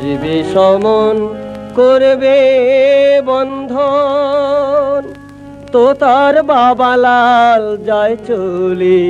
আসবে সমন করবে বন্ধন। তো তার বাবা লাল যায় চলে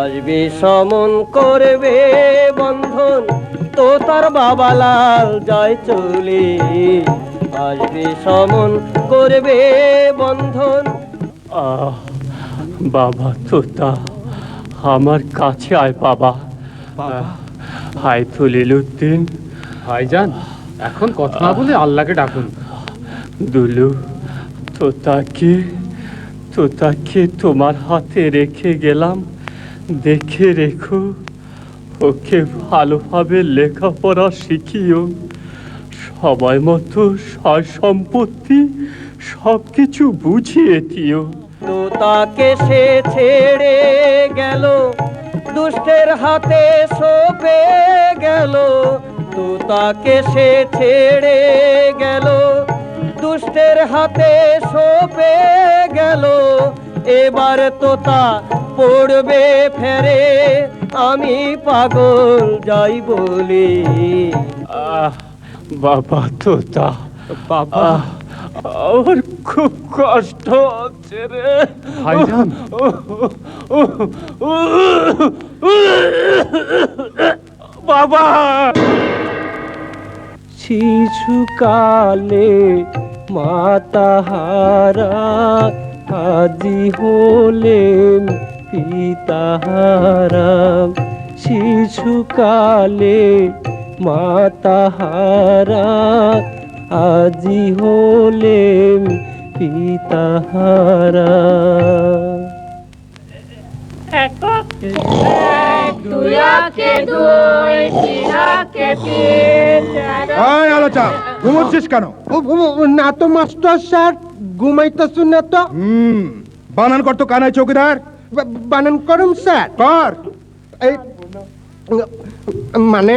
আসবে সমন করবে বন্ধন। তো তার বাবা লাল যায় চলে আসবে সমন করবে বন্ধন। আহ বাবা তোতা আমার কাছে আয় বাবা। হাই তুলিল উদ্দিন ভাইজান এখন কথা না বলে আল্লাহকে ডাকুন। দুলু তোতাকে তোতাকে তোমার হাতে রেখে গেলাম। দেখে রেখো ওকে ভালোভাবে লেখাপড়া শিখিও। সময় মতো সয় সম্পত্তি সব কিছু বুঝিয়ে দিও। তো তাকে সে ছেড়ে গেল। দুষ্টের হাতে সোপে গেল তো তাকে সে ছেড়ে গেল। দুষ্টের হাতে সোপে গেল এবার তোতা পড়বে ফেরে। আমি পাগল যাই বলি। আহ বাবা তোতা। বাবা। আমার খুব কষ্ট হচ্ছে রে। ভাইজান। বাবা! শিশুকালে মাতাহারা আজি হলেন পিতাহারা। শিশুকালে মাতাহারা আজি হলেন পিতাহারা। আয় আলোচা ঘুমোচ্ছিস কেন? না তো মাস্টার স্যার ঘুমাইতেছু না তো। হুম বানান করতো কানায় চৌকিদার। বানান করুন স্যার। কর। এই মানে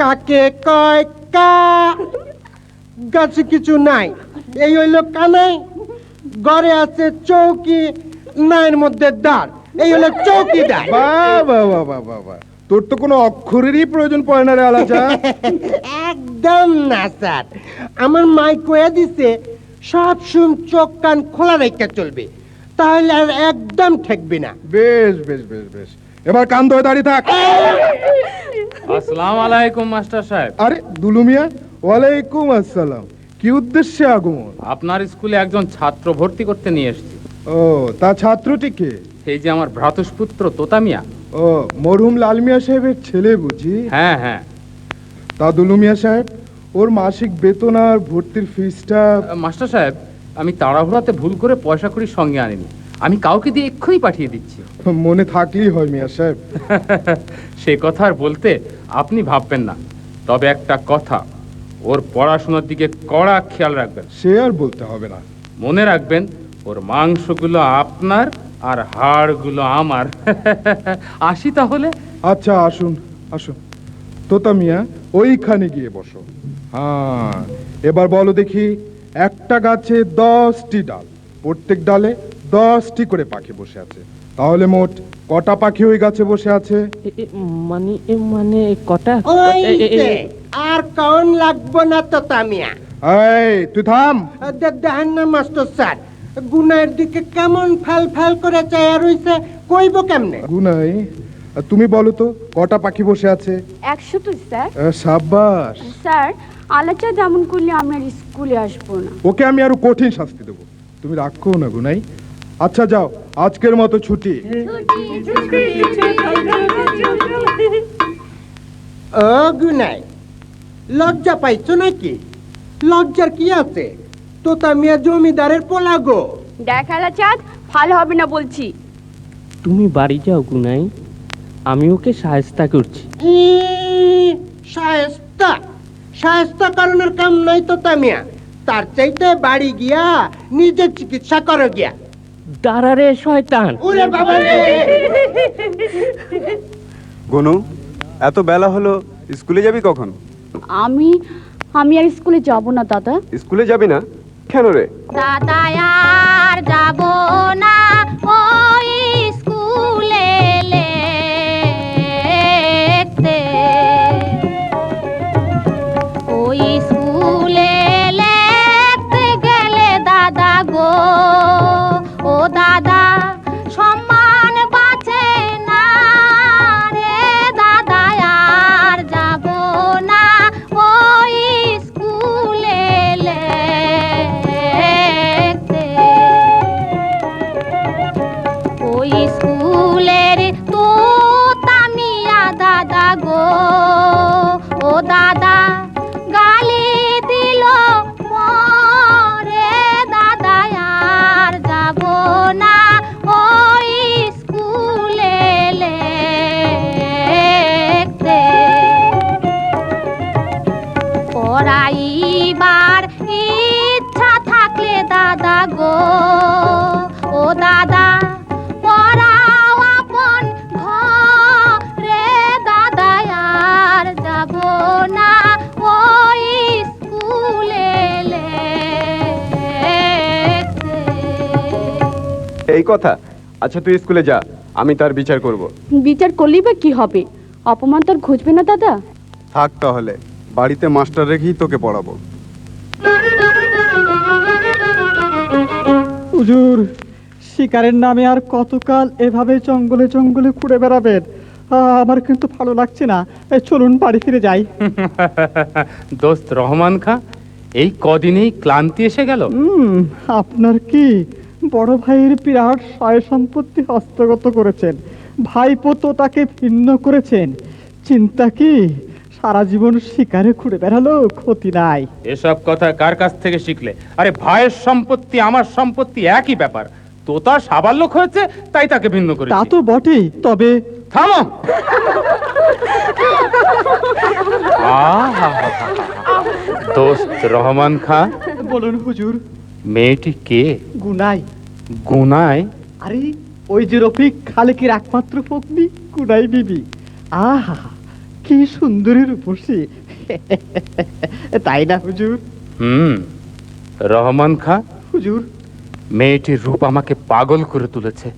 কাকে কয় কা গাছে কিছু নাই। এই হইল কানাই ঘরে আছে চৌকি নাইয়ের মধ্যে দাঁড় এই হলো চৌকিদার বাবা বাবা বাবা তোর তো কোনো অক্ষরেরই প্রয়োজন পড়ে না রে আলাচা। একদম না স্যার। আমার মাই কয়ে দিছে সব সুম চোখ কান খোলা রেখে চলবে তাহলে আর একদম ঠেকবে না। বেশ বেশ বেশ বেশ। এবার কান ধরে দাঁড়িয়ে থাক। আসসালামু আলাইকুম মাস্টার সাহেব। আরে দুলু মিয়া ওয়ালাইকুম আসসালাম। কি উদ্দেশ্যে আগমন? আপনার স্কুলে একজন ছাত্র ভর্তি করতে নিয়ে এসেছি। ও তা ছাত্রটি কে? এই যে আমার ভ্রাতুষ্পুত্র তোতা মিয়া ও মরহুম লাল মিয়া সাহেবের ছেলে বুঝি? হ্যাঁ হ্যাঁ। তা দুলু মিয়া সাহেব ওর মাসিক বেতন আর ভর্তির ফিসটা মাস্টার সাহেব আমি তাড়াহুড়াতে ভুল করে পয়সা করি সঙ্গে আনিনি। আমি কাউকে দিয়ে এক্ষুনি পাঠিয়ে দিচ্ছি। মনে থাকলেই হয় মিয়া সাহেব। সে কথা আর বলতে আপনি ভাববেন না। তবে একটা কথা ওর পড়াশোনার দিকে কড়া খেয়াল রাখবেন। সে আর বলতে হবে না। মনে রাখবেন ওর মাংসগুলো আপনার আর হাড়গুলো আমার। আসি তাহলে? আচ্ছা আসুন আসুন। তোতা মিয়া ওইখানে গিয়ে বসো। হ্যাঁ এবার বলো দেখি একটা গাছে দশটি ডাল। প্রত্যেক ডালে দশটি করে পাখি বসে আছে। তাহলে মোট কটা পাখি ওই গাছে বসে আছে? মানে মানে কটা? আর কন লাগবো না তো তামিয়া? এই তুই থাম। দেখেন না মাস্টার স্যার। গুনার দিকে কেমন ফাল ফাল করে চায়া রইছে কইব কেমনে? গুনাই তুমি বলো তো কটা পাখি বসে আছে? একশো তো স্যার। সাব্বাস। স্যার আলাচা তেমন করলে আমরা আর স্কুলে আসব না। ওকে আমি আরও কঠিন শাস্তি দেবো। তুমি রাখো না গুনাই। আচ্ছা যাও আজকের মতো ছুটি। ও গুনাই। লজ্জা পাইছো নাকি? লজ্জার কি আছে? তো তামিয়া জমিদারের পোলাগো দেখালা চাঁদ ভালো হবে না বলছি। তুমি বাড়ি যাও গুনাই আমি ওকে সাহেস্তা করছি। ই, শায়েস্তা শায়েস্তা কারণের কাম নাই তো তামিয়া তার চাইতে বাড়ি গিয়া নিজে চিকিৎসা করো গিয়া। দাঁড়ারে শয়তান। ওরে বাবা রে! গনু এত বেলা হলো স্কুলে যাবি কখন? আমি আমি আর স্কুলে যাব না দাদা। স্কুলে যাবি না? কেন রে? দাদা আর যাব না ওই স্কুলে লেখতে। ওই স্কুলে লেখতে গেলে দাদা গো ও দাদা কথা? আচ্ছা তুই স্কুলে যা আমি তার বিচার করব। বিচার করলেই বা কি হবে? অপমান তো আর ঘুচবে না দাদা। থাক তাহলে বাড়িতে মাস্টার রেখেই তোকে পড়াবো। হুজুর শিকারের নামে আর কতকাল এভাবে জঙ্গলে জঙ্গলে ঘুরে বেড়াবেন আমার কিন্তু ভালো লাগছে না। এই চলুন বাড়ি ফিরে যাই। দোস্ত রহমান খা এই কদিনেই ক্লান্তি এসে গেল? আপনার কি? বড় ভাইয়ের বিরাট সয় সম্পত্তি হস্তগত করেছেন। ভাইপো তো তাকে ভিন্ন করেছেন। চিন্তা কি? সারা জীবন শিকারে ঘুরে বেড়ালো ক্ষতি নাই। এসব কথা কার কাছ থেকে শিখলে? আরে ভাইয়ের সম্পত্তি আমার সম্পত্তি একই ব্যাপার। তোতা সাবাল্যক হয়েছে তাই তাকে ভিন্ন করে তা তো বটেই তবে থামো! দোস্ত রহমান খা বলুন হুজুর। মেয়েটি কে গুনাই? গুনায় আরে ওই যে রফিক খালেকের একমাত্র পত্নী কুনাই বিবি। আহা কি সুন্দরী রূপসী। তাই না হুজুর? হুম রহমান খা হুজুর। মেয়েটির রূপ আমাকে পাগল করে তুলেছে।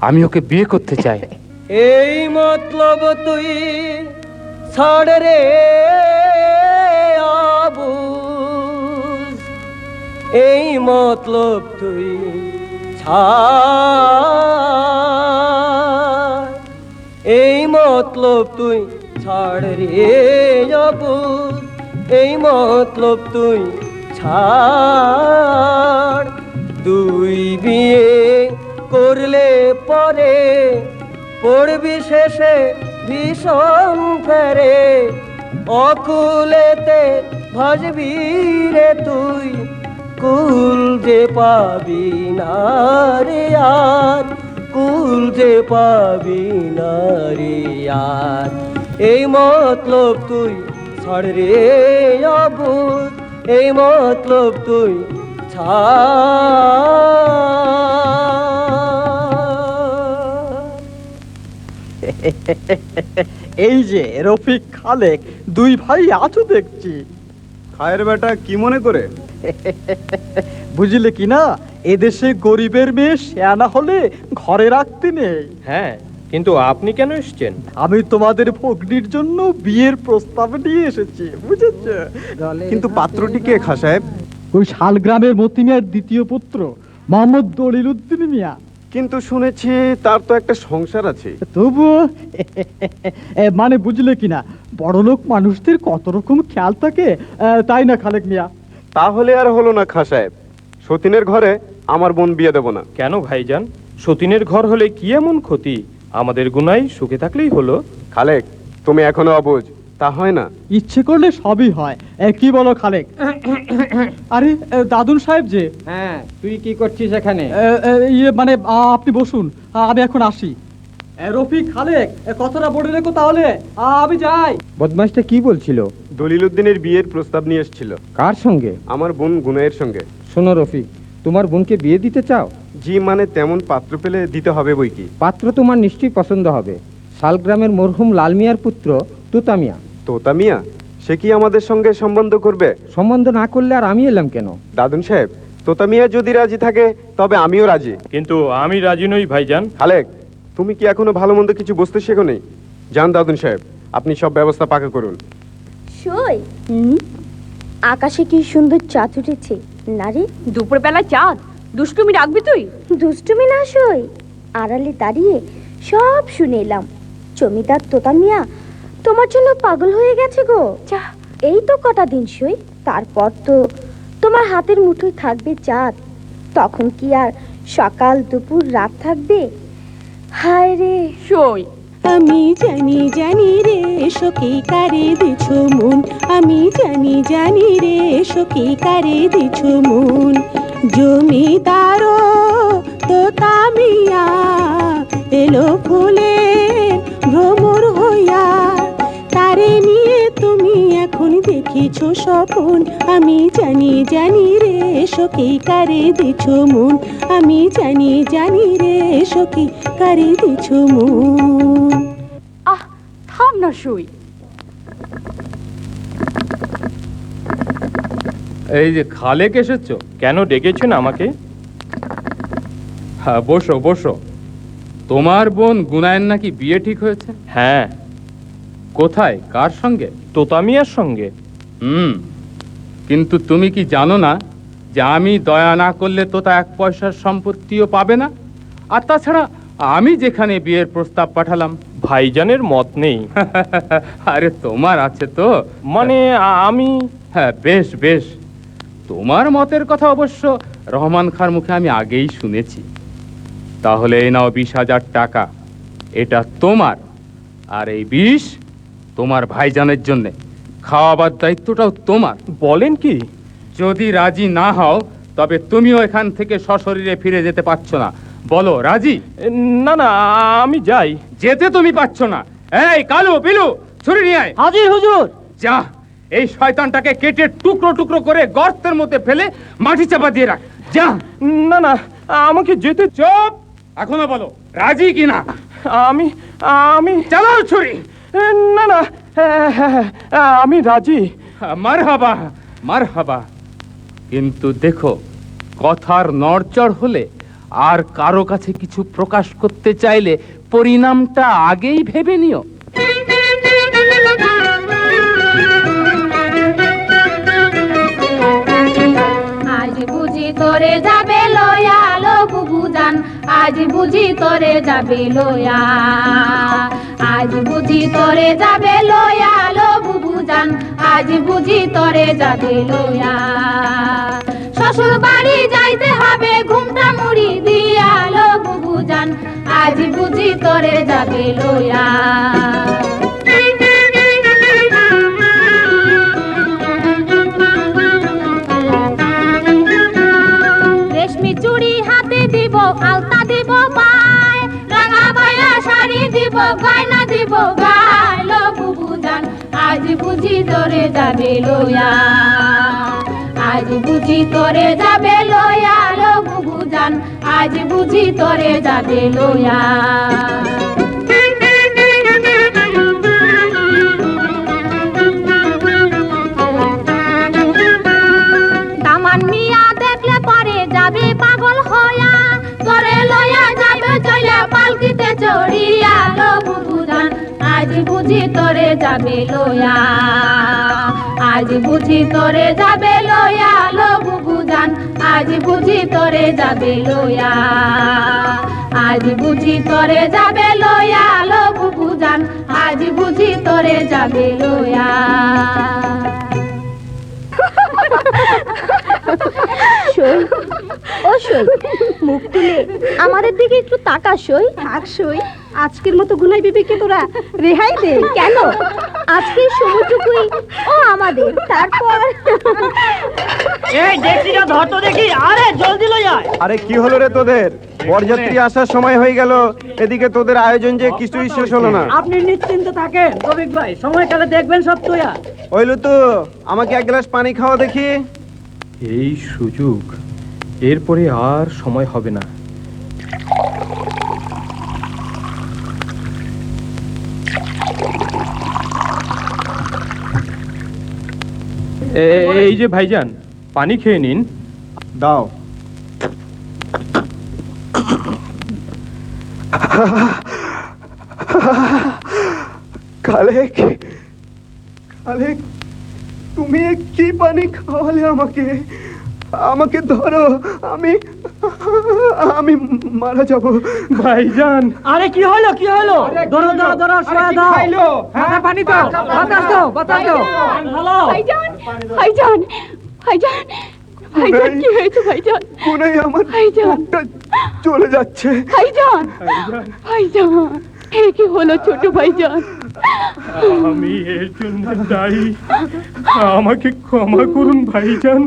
আমি ওকে বিয়ে করতে চাই। এই মতলব তুই ছাড় রে। এই মতলব তুই ছাড়। এই মতলব তুই ছাড় রে আবুজ এই মতলব তুই ছাড়। দুই বিয়ে করলে পরে পড়বি শেষে ভীষণ ফেরে অকুলেতে ভাজবি রে তুই কুল যে পাবি না রে আর কুল যে পাবি না রে আর। এই মতলব তুই ছাড় রে অবুধ এই মতলব তুই এই যে রফিক খালেক দুই ভাই আছো দেখছি। খায়ের বেটা কি মনে করে? বুঝলে কি না এদেশে গরিবের মেয়ে শেয়ানা হলে ঘরে রাখতে নেই। হ্যাঁ কিন্তু আপনি কেন এসছেন? আমি তোমাদের ভগ্নির জন্য বিয়ের প্রস্তাব নিয়ে এসেছি বুঝেছ? কিন্তু পাত্রটি কে খা সাহেব? ওই শালগ্রামের মতি মিয়ার দ্বিতীয় পুত্র মোহাম্মদ দলিল উদ্দিন মিয়া। কিন্তু শুনেছি তার তো একটা সংসার আছে। তবুও এ, মানে বুঝলে কিনা বড়লোক মানুষদের কত রকম খেয়াল থাকে তাই না খালেক মিয়া? তাহলে আর হলো না খা সাহেব। সতীনের ঘরে আমার বোন বিয়ে দেবো না। কেন ভাইজান? সতীনের ঘর হলে কি এমন ক্ষতি? আমাদের গুনাই সুখে থাকলেই হলো। খালেক তুমি এখনও অবুঝ। তা হয় না। ইচ্ছে করলে সবই হয়। এ, কি বলো খালেক? আরে এ, দাদুন সাহেব যে। হ্যাঁ তুই কি করছিস এখানে? এ, এ, ইয়ে মানে আ, আপনি বসুন। আ, আমি এখন আসি। এ, রফিক খালেক এ, কথাটা বলে রেখো তাহলে। আ, আমি যাই। বদমাসটা কি বলছিল? দলিল উদ্দিনের বিয়ের প্রস্তাব নিয়ে এসেছিল। কার সঙ্গে? আমার বোন গুনাইয়ের সঙ্গে। শোনো রফিক তোমার বোনকে বিয়ে দিতে চাও? জি মানে তেমন পাত্র পেলে দিতে হবে বই কি? পাত্র তোমার নিশ্চয়ই পছন্দ হবে। শালগ্রামের মরহুম লাল মিয়ার পুত্র তুতা মিয়া তোতা মিয়া সে কি আমাদের সঙ্গে সম্বন্ধ করবে? সম্বন্ধ না করলে আর আমি এলাম কেন? দাদুন সাহেব তোতা মিয়া যদি রাজি থাকে তবে আমিও রাজি। কিন্তু আমি রাজি নই ভাইজান। খালেক তুমি কি এখনও ভালো মন্দ কিছু বুঝতে শেখো নেই যান দাদুন সাহেব আপনি সব ব্যবস্থা পাকা করুন। সই আকাশে কি সুন্দর চাঁদ উঠেছে? না রে। দুপুরবেলা চাঁদ। দুষ্টুমি রাখবি তুই? দুষ্টুমি না সই। আড়ালে দাঁড়িয়ে সব শুনে এলাম। জমিদার তোতা মিয়া তোমার জন্য পাগল হয়ে গেছে গো। এই তো কটা দিন সই। তারপর তো তোমার হাতের মুঠোয় থাকবে চাঁদ। তখন কি আর সকাল দুপুর রাত থাকবে? হায় রে। সই। আমি জানি জানি রে সখী কারে দিছো মন? আমি জানি জানি রে সখী কারে দিছো মন? জমিদারো তো তামিয়া, এলো ফুলে ভ্রমর হইয়া। তারে নিয়ে তুমি এখন দেখিছো স্বপন। আমি জানি জানি রে সখী কারে দিছো মন? আমি জানি জানি রে সখী কারে দিছো মন? না সই এই যে খালেক এসেছ কেন ডেকেছেন আমাকে? হ্যাঁ, বসো বসো। তোমার বোন গুনায়ের নাকি বিয়ে ঠিক হয়েছে? হ্যাঁ। কোথায়? কার সঙ্গে? তোতামিয়ার সঙ্গে। হুম কিন্তু তুমি কি জানো না যে আমি দয়া না করলে তোতা এক পয়সার সম্পত্তিও পাবে না? আর তাছাড়া আমি যেখানে বিয়ের প্রস্তাব পাঠালাম ভাইজানের মত নেই। আরে তোমার আছে তো। মানে আমি? হ্যাঁ বেশ বেশ। তোমার মতের কথা অবশ্য রহমান খার মুখে আমি আগেই শুনেছি। তাহলে এই নাও বিশ হাজার টাকা। এটা তোমার। আর এই বিষ তোমার ভাইজানের জন্যে। খাওয়াবার দায়িত্বটাও তোমার। বলেন কি? যদি রাজি না হও তবে তুমিও এখান থেকে সশরীরে ফিরে যেতে পারছ না। বলো রাজি? না না আমি যাই। যেতে তুমি পাচ্ছ না। এই কালু পিলু ছুরি নিয়ে আয়। হাজির হুজুর। যা এই শয়তানটাকে কেটে টুকরো টুকরো করে গর্তের মধ্যে ফেলে মাটি চাপা দিয়ে রাখ। যা। না না আমাকে যেতে চুপ। এখনও বলো রাজি কিনা? আমি আমি চালাও ছুরি। না না হ্যাঁ, হ্যাঁ, হ্যাঁ, আমি রাজি। মার হাবা মার হাবা কিন্তু দেখো কথার নড়চড় হলে আর কারও কাছে কিছু প্রকাশ করতে চাইলে পরিণামটা আগেই ভেবে নিও। আজ বুঝি তোরে যাবে লয়া লো বুবু জান আজ বুঝি তোরে যাবে লয়া আজ বুঝি তোরে যাবে লয়া লো বুবু জান আজ বুঝি তোরে যাবে লয়া শ্বশুর বাড়ি যাইতে হবে, ঘুমটা মুড়ি দিয়া লো বুবু জান আজ বুঝি তোরে যাবে চুড়ি হাতে দিব দিব দিব আজ বুঝি তোরে যাবে লয়া আজ বুঝি তোরে যাবে লয়া বুবু জান আজ বুঝি তোরে যাবে লয়া মিয়া পরে যাবে লয়া যাবে চড়িয়া লো বুবুদান আজ বুঝি তোরে যাবে লয়া। আজ বুঝি তোরে যাবে লয়া লো বুবুদান আজ বুঝি তোরে যাবে লয়া আজ বুঝি তোরে যাবে লয়া লো বুবুদান আজ বুঝি তোরে যাবে লয়া সই। ও সই। মুখ তুলে। আমাদের দিকে একটু তাকা সই। থাক সই। আজকের মতো গুনাই বিবিকে তোরা রেহাই দে। কেন? আজকে সময়টুকুই ও আমাদের। তারপর এই ডেকচিটা ধর তো দেখি আরে জলদি লই আয়। আরে কি হলো রে তোদের? বরযাত্রী আসার সময় হয়ে গেল। এদিকে তোদের আয়োজন যে কিছুই শেষ হলো না। আপনি নিশ্চিন্ত থাকেন রবিক ভাই। সময়কালে দেখবেন সব তোয়া হইল তো আমাকে এক গ্লাস পানি খাওয়া দেখি। এই সুযোগ। এরপরে আর সময় হবে না। এই যে ভাইজান, পানি খেয়ে নিন। দাও। কালেক কালেক তুমি কি পানি খাওয়ালে আমাকে? আমাকে ধরো আমি আমি মারা যাব। ভাইজান। আরে কি হলো কি হলো? ধরো ধরো ধরো সরা দাও। মাথা পানি দাও বাতাস দাও বাতাস দাও। ভালো। ভাইজান ভাইজান ভাইজান ভাইজান কি হয়েছে ভাইজান? কোনাই আমার ভাইজান। চলে যাচ্ছে? ভাইজান। ভাইজান এ কি হলো ছোট ভাইজান? আমি এর জন্য দায়ী। আমাকে ক্ষমা করুন ভাইজান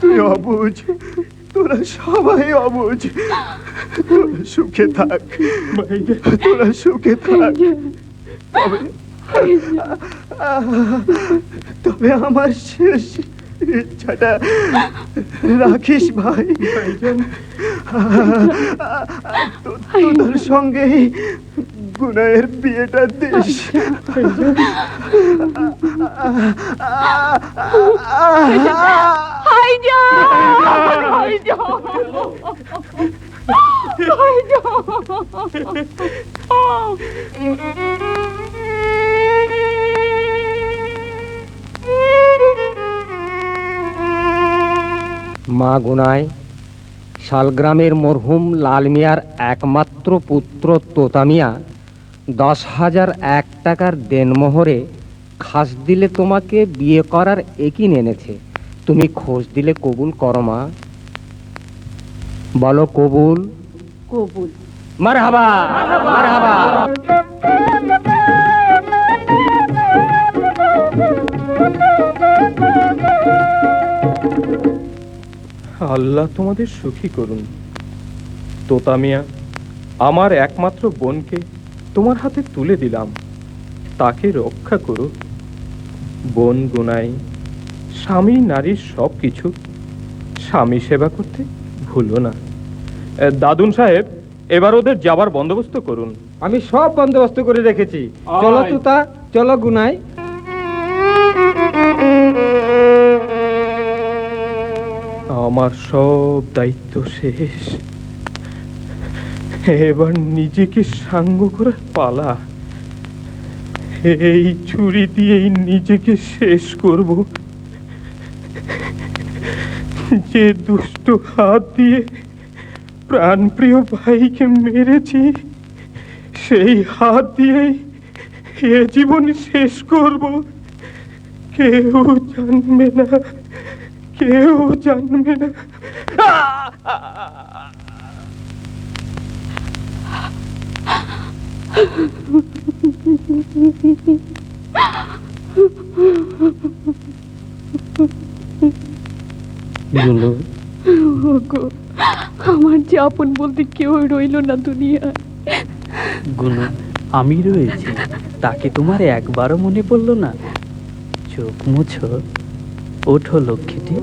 তুই অবুঝ তোরা সবাই অবুঝ। তোরা সুখে থাক তোরা সুখে থাক। তবে তবে আমার শেষ ইচ্ছাটা রাখিস ভাই। তোদের সঙ্গেই গুনায়ের বিয়েটা দিস। ভাইজান মা গুনায় শালগ্রামের মরহুম লাল মিয়ার একমাত্র পুত্র তোতা মিয়া দশ হাজার এক টাকার দেনমোহরে খাস দিলে তোমাকে বিয়ে করার একই এনেছে। তুমি খোঁজ দিলে কবুল করো মা। বলো কবুল। কবুল। মারহাবা মারহাবা। আল্লাহ তোমাদের সুখী করুন। তোতা মিয়া আমার একমাত্র বোনকে তোমার হাতে তুলে দিলাম। তাকে রক্ষা করো। বোন গুনাই স্বামী নারীর সব কিছু স্বামী সেবা করতে ভুলো না। দাদুন সাহেব এবার ওদের যাবার বন্দোবস্ত করুন। আমি সব বন্দোবস্ত করে রেখেছি। চলো। তুতা চলো গুনাই। আমার সব দায়িত্ব শেষ। এবার নিজেকে সাঙ্গ করার পালা। এই ছুরি দিয়েই নিজেকে শেষ করব। যে দুষ্ট হাত দিয়ে প্রাণপ্রিয় ভাইকে মেরেছি, সেই হাত দিয়েই এ জীবন শেষ করব। কেউ জানবে না, কেউ জানবে না। আমার যে আপন বলতে কেউ রইল না দুনিয়ায়। গুলো আমি রয়েছি। তাকে তোমার একবারও মনে পড়ল না। চোখ মুছো ওঠো লক্ষ্মীটি।